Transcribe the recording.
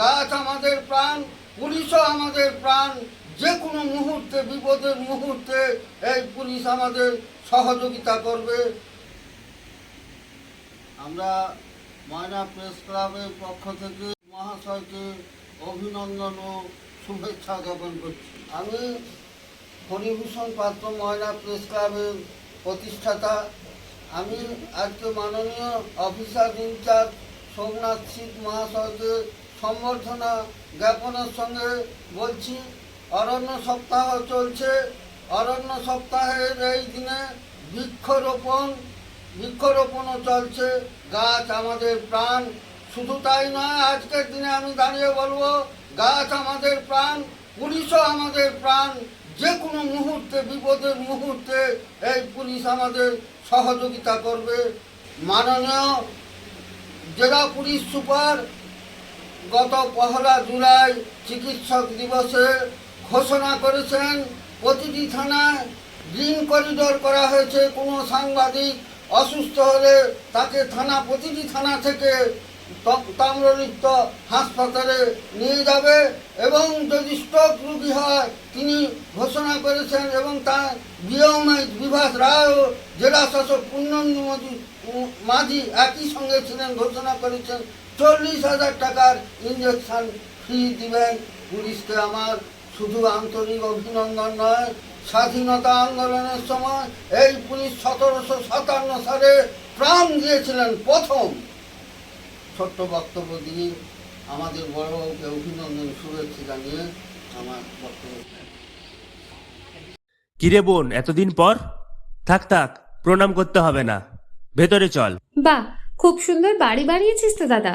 গাছ আমাদের প্রাণ, পুলিশও আমাদের প্রাণ। যে কোনো মুহূর্তে, বিপদের মুহূর্তে এই পুলিশ আমাদের সহযোগিতা করবে। আমরা ময়না প্রেস ক্লাবের পক্ষ থেকে মহাশয়কে অভিনন্দন ও শুভেচ্ছা জ্ঞাপন করছি। আমি হরিভূষণ পাত্র, ময়না প্রেস ক্লাবের প্রতিষ্ঠাতা। আমি আজকে মাননীয় অফিসার ইনচার্জ সোমনাথ সিং মহাশয়কে সম্বর্ধনা জ্ঞাপনের সঙ্গে বলছি, অরণ্য সপ্তাহ চলছে। অরণ্য সপ্তাহের এই দিনে বৃক্ষরোপণ, বৃক্ষরোপণও চলছে। গাছ আমাদের প্রাণ। শুধু তাই নয়, আজকের দিনে আমি দাঁড়িয়ে বলব, গাছ আমাদের প্রাণ, পুলিশও আমাদের প্রাণ। যে কোনো মুহূর্তে, বিপদের মুহূর্তে এই পুলিশ আমাদের সহযোগিতা করবে। মাননীয় জেলা পুলিশ সুপার গত পহলা জুলাই চিকিৎসক দিবসে ঘোষণা করেছেন, প্রতিটি থানায় গ্রিন করিডোর করা হয়েছে। কোনো সাংবাদিক অসুস্থ হলে তাকে থানা, প্রতিটি থানা থেকে তাম্রলিপ্ত হাসপাতালে নিয়ে যাবে এবং যদি স্ট্রোক রুগী হয়, তিনি ঘোষণা করেছেন এবং তার বিয়মাই বিভাস রায় ও জেলা শাসক মাঝি একই সঙ্গে ছিলেন, ঘোষণা করেছেন। চল্লিশ হাজার টাকার ইঞ্জেকশন ফ্রি দিবেন। পুলিশকে আমার শুধু আন্তরিক অভিনন্দন নয় স্বাধীনতা আন্দোলনের সময় এই পুলিশ সতেরোশো সাতান্ন সালে প্রাণ দিয়েছিলেন প্রথম। ছোট্ট বক্তব্য দিয়ে আমাদের বড়বাবুকে অভিনন্দন শুভেচ্ছা জানিয়ে আমার বক্তব্য কিরে বোন এতদিন পর? থাক থাক প্রণাম করতে হবে না। ভেতরে চল। বাহ খুব সুন্দর বাড়ি বানিয়েছিস তো দাদা।